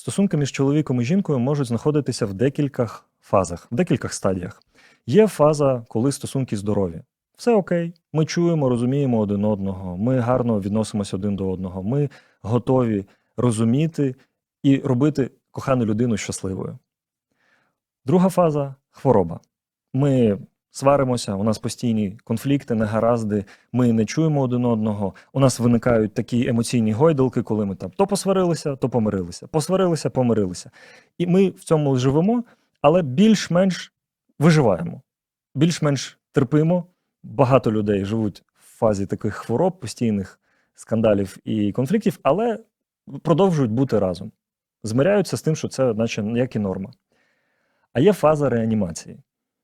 Стосунки між чоловіком і жінкою можуть знаходитися в декількох фазах, в декількох стадіях. Є фаза, коли стосунки здорові. Все окей, ми чуємо, розуміємо один одного, ми гарно відносимося один до одного, ми готові розуміти і робити кохану людину щасливою. Друга фаза хвороба. Ми сваримося, у нас постійні конфлікти, негаразди, ми не чуємо один одного. У нас виникають такі емоційні гойдалки, коли ми там то посварилися, то помирилися, посварилися, помирилися. І ми в цьому живемо, але більш-менш виживаємо, більш-менш терпимо. Багато людей живуть в фазі таких хвороб, постійних скандалів і конфліктів, але продовжують бути разом. Змиряються з тим, що це, наче, як і норма. А є фаза реанімації,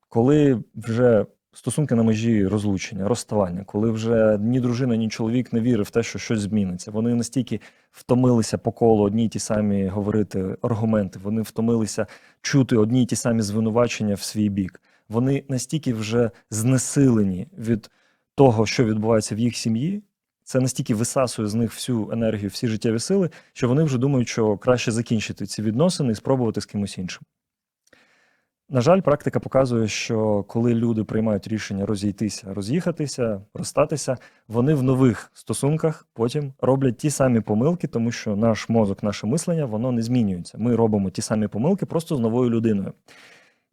коли вже стосунки на межі розлучення, розставання, коли вже ні дружина, ні чоловік не вірив в те, що щось зміниться. Вони настільки втомилися по колу одні й ті самі говорити аргументи, вони втомилися чути одні й ті самі звинувачення в свій бік. Вони настільки вже знесилені від того, що відбувається в їх сім'ї. Це настільки висасує з них всю енергію, всі життєві сили, що вони вже думають, що краще закінчити ці відносини і спробувати з кимось іншим. На жаль, практика показує, що коли люди приймають рішення розійтися, роз'їхатися, розстатися, вони в нових стосунках потім роблять ті самі помилки, тому що наш мозок, наше мислення, воно не змінюється. Ми робимо ті самі помилки просто з новою людиною.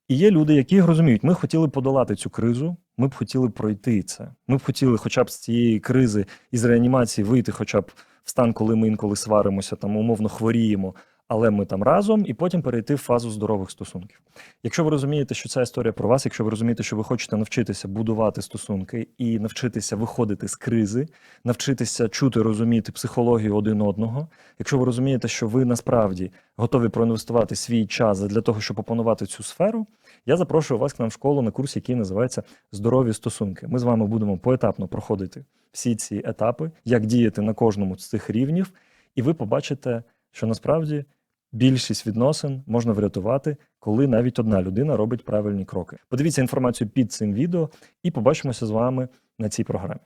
І є люди, які розуміють, ми хотіли подолати цю кризу, ми б хотіли пройти це. Ми б хотіли, хоча б з цієї кризи із реанімації вийти, хоча б в стан, коли ми інколи сваримося, там умовно хворіємо, але ми там разом, і потім перейти в фазу здорових стосунків. Якщо ви розумієте, що ця історія про вас, якщо ви розумієте, що ви хочете навчитися будувати стосунки і навчитися виходити з кризи, навчитися чути, розуміти психологію один одного, якщо ви розумієте, що ви насправді готові проінвестувати свій час для того, щоб опанувати цю сферу, я запрошую вас к нам в школу на курс, який називається Здорові стосунки. Ми з вами будемо поетапно проходити всі ці етапи, як діяти на кожному з цих рівнів, і ви побачите, що насправді більшість відносин можна врятувати, коли навіть одна людина робить правильні кроки. Подивіться інформацію під цим відео і побачимося з вами на цій програмі.